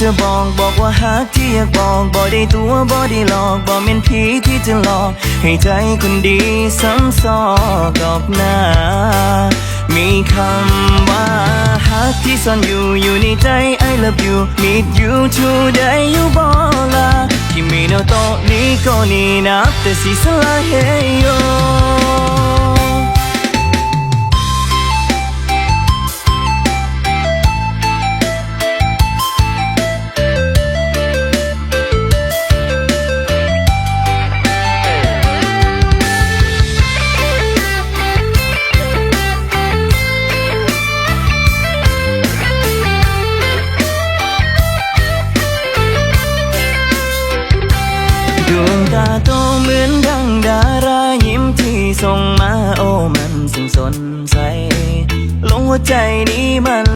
เธอบอกบอกว่าฮักที่อยากบอกบอกได้ตัวบอกได้หลอกบอกเป็นผีที่จะหลอก ให้ใจคนดีซ้ำซอนกับหน้า มีคำว่าฮักที่ซ่อนอยู่อยู่ในใจ I love you need you today you บอกลาที่มีแนโตนี้ก็นี่ วงตาโตเหมือนดังดารายิ้มที่ส่งมาโอ้มันสิ่งสนใสลงหัวใจนี้มัน